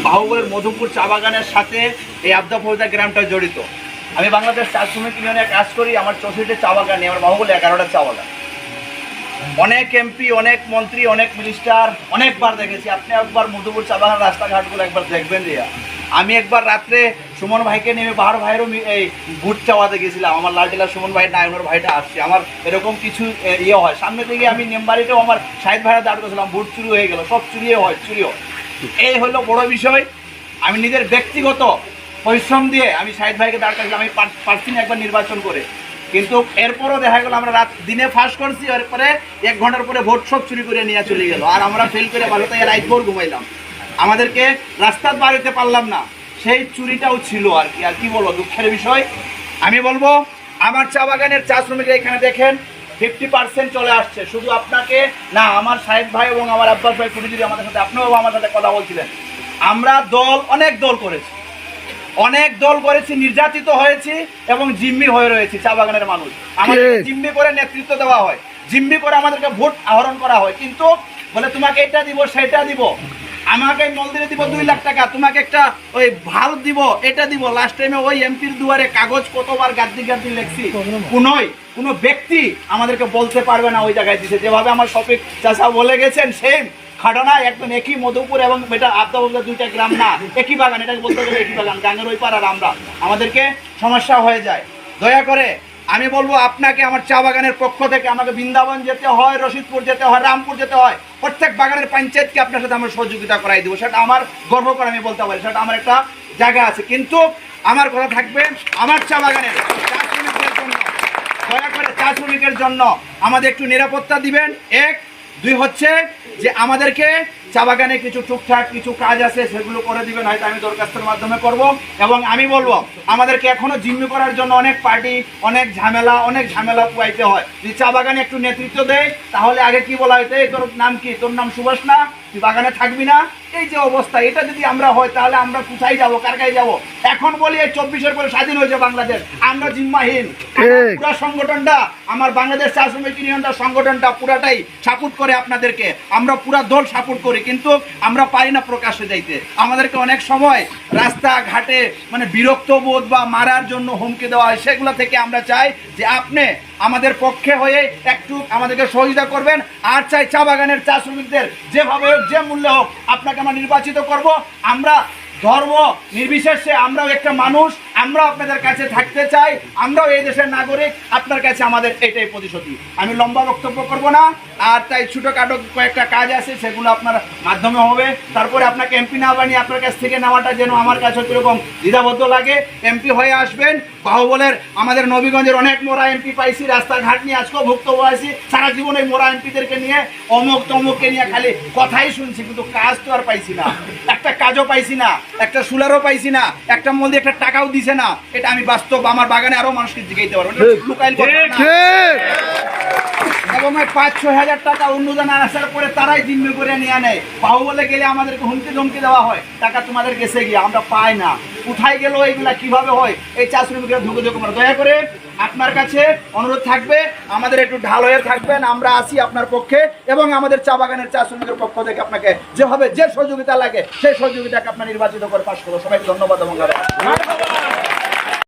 এই বাহুবলের মধুপুর চা বাগানের সাথে এই আবদা ফৌজা গ্রামটা জড়িত। আমি বাংলাদেশ চা শ্রমিক ইউনিয়নে কাজ করি, আমার চৌষট্টি চা বাগান আমার বাহুবলে এগারোটা চা বাগান। অনেক এমপি অনেক মন্ত্রী, অনেক মিনিস্টার অনেকবার দেখেছি। আপনি একবার মধুপুর চা বাগান রাস্তাঘাটগুলো একবার দেখবেন রিয়া। আমি একবার রাত্রে সুমন ভাইকে নেমে বাহার ভাইয়েরও এই বুট চাওয়াতে গেছিলাম। আমার লালটিলা সুমন ভাই, নায়নের ভাইটা আসছে। আমার এরকম কিছু ইয়ে হয়। সামনে থেকে আমি নেমবাড়িতেও আমার সাইড ভাইরা দাঁড় করেছিলাম। বুট চুরি হয়ে গেল। সব চুরিও হয় চুরিও এই হলো বড় বিষয়। আমি নিজের ব্যক্তিগত পরিশ্রম দিয়ে আমি সাইদ ভাইকে দাঁড় করেছিলাম আমি পার- পারছি না একবার নির্বাচন করে। কিন্তু এরপরও দেখা গেল আমরা রাত দিনে ফাঁস করছি, এরপরে এক ঘণ্টার পরে ভোট সব চুরি করে নিয়ে চলে গেল। আর আমরা ফেল করে ভালো তাই রাত ভোর ঘুমাইলাম। আমাদেরকে রাস্তার বাড়িতে পারলাম না। সেই চুরিটাও ছিল আর কি। আর কি বলব, দুঃখের বিষয়। আমি বলব, আমার চা বাগানের চা শ্রমিকরা এখানে দেখেন ফিফটি পার্সেন্ট চলে আসছে। শুধু আপনাকে না আমার সাহেব ভাই এবং আমার আব্বাস ভাই কুটিজুরি আমাদের সাথে আপনিও আমার সাথে কথা বলছিলেন। আমরা দল অনেক দল করেছি। অনেক দল করেছি নির্যাতিত হয়েছি এবং জিম্মি হয়ে রয়েছে চা বাগানের মানুষ। আমাদের জিম্মি করে নেতৃত্ব দেওয়া হয়। জিম্মি করে আমাদেরকে ভোট আহরণ করা হয়। কিন্তু বলে তোমাকে এটা দিব সেটা দিব। আমাকে মন্দিরে দিব দুই লাখ টাকা, তোমাকে একটা ওই ভালো দিব, এটা দিব। লাস্ট টাইমে ওই এমপির দুয়ারে কাগজ কতবার গাদ্দি গাদ্দি লেখছি। কোনোই, কোনো ব্যক্তি আমাদেরকে বলতে পারবে না ওই জায়গায় দিছে যেভাবে আমার শফিক চাষা বলে গেছেন সেম খাটানা একদম একই মধুপুর এবং এটা আবদা দুইটা গ্রাম না, একই বাগান, এটাকে বলতে গেলে একই বাগান গাঙ্গের ওই পার আর আমরা আমাদেরকে সমস্যা হয়ে যায়। দয়া করে আমি বলব আপনাকে আমার চা বাগানের পক্ষ থেকে আমাকে বৃন্দাবন যেতে হয়, রশিদপুর যেতে হয়, রামপুর যেতে হয়, প্রত্যেক বাগানের পঞ্চায়েতকে আপনার সাথে আমার সহযোগিতা করাই দেবো। সেটা আমার গর্ব করে আমি বলতে পারি, সেটা আমার একটা জায়গা আছে। কিন্তু আমার কথা থাকবে আমার চা বাগানের, চা শ্রমিকদের জন্য। দয়া করে চা শ্রমিকের জন্য আমাদের একটু নিরাপত্তা দিবেন। এক দুই হচ্ছে যে আমাদেরকে চা বাগানে কিছু টুকটাক কিছু কাজ আছে, সেগুলো করে দিবেন, হয়তো আমি দরখাস্তের মাধ্যমে করব। এবং আমি বলব, আমাদেরকে এখনও জিম্মি করার জন্য অনেক পার্টি, অনেক ঝামেলা অনেক ঝামেলা পুয়াইতে হয়। যদি চা বাগানে একটু নেতৃত্ব দেয়, তাহলে আগে কি বলা হয়েছে তোর নাম কি? তোর নাম সুভাষ না? তুই বাগানে থাকবি না? এই যে অবস্থা এটা যদি আমরা হয় তাহলে আমরা কোথায় যাব কার কাছে যাব? এখন বলি এই চব্বিশের পরে স্বাধীন হয়েছে বাংলাদেশ আমরা জিম্মাহীন। পুরা সংগঠনটা আমার বাংলাদেশ চা শ্রমিক ইউনিয়নটা সংগঠনটা পুরাটাই সাপোর্ট করে আপনাদেরকে। আমরা পুরা দল সাপোর্ট করি কিন্তু আমরা পারি না প্রকাশ্যে যাইতে। আমাদেরকে অনেক সময় রাস্তা ঘাটে মানে বিরক্ত বোধ বা মারার জন্য হুমকি দেওয়া হয় সেগুলো থেকে আমরা চাই যে আপনি আমাদের পক্ষে হয়ে একটু আমাদেরকে সহযোগিতা করবেন। আর চাই চা বাগানের চা শ্রমিকদের যেভাবে হোক যে মূল্যে হোক আপনাকে আমরা নির্বাচিত করব আমরা ধর্ম নির্বিশেষে আমরাও একটা মানুষ আমরাও আপনাদের কাছে থাকতে চাই, আমরাও এই দেশের নাগরিক, আপনার কাছে আমাদের এটাই প্রতিশ্রুতি। আমি লম্বা বক্তব্য করব না, আর তাই ছোটোখাটো কয়েকটা কাজ আছে, সেগুলো আপনার মাধ্যমে হবে। তারপরে আপনাকে এমপি না বানিয়ে আপনার কাছ থেকে নেওয়াটা যেন আমার কাছে কীরকম দ্বিধাবদ্ধ লাগে। এমপি হয়ে আসবেন, বাহুবলের আমাদের নবীগঞ্জের অনেক মোরা এমপি পাইছি, রাস্তাঘাট নিয়ে আজকেও ভুক্তভোগী আছি। সারা জীবন এই মোরা এমপিদেরকে নিয়ে অমুক তমুককে নিয়ে খালি কথাই শুনছি, কিন্তু কাজ তো আর পাইছি না। একটা কাজও পাইছি না, একটা সুলারও পাইছি না, একটা মধ্যে একটা টাকাও দিছে না এটা আমি বাস্তব আমার বাগানে আরও মানুষকে জিগাইতে পারব। লুকাইল কথা না। ঠিক। এবং পাঁচ ছয় হাজার টাকা অনুদান আসার পরে তারাই জিম্মি করে নিয়ে নেয় পাও বলে গেলে আমাদেরকে হুমকি ধমকি দেওয়া হয়। টাকা তোমাদের গেছে গিয়ে আমরা পাই না। কোথায় গেল এইগুলা কীভাবে হয়? এই চা শ্রমিকরা ঢুকে ঢুকে মারে। দয়া করে আপনার কাছে অনুরোধ থাকবে আমাদের একটু ঢাল হয়ে থাকবেন আমরা আসি আপনার পক্ষে এবং আমাদের চা বাগানের চা শ্রমিকের পক্ষ থেকে আপনাকে যেভাবে যে সহযোগিতা লাগে সেই সহযোগিতাকে আপনার নির্বাচিত করে পাশ করব। সবাইকে ধন্যবাদ এবং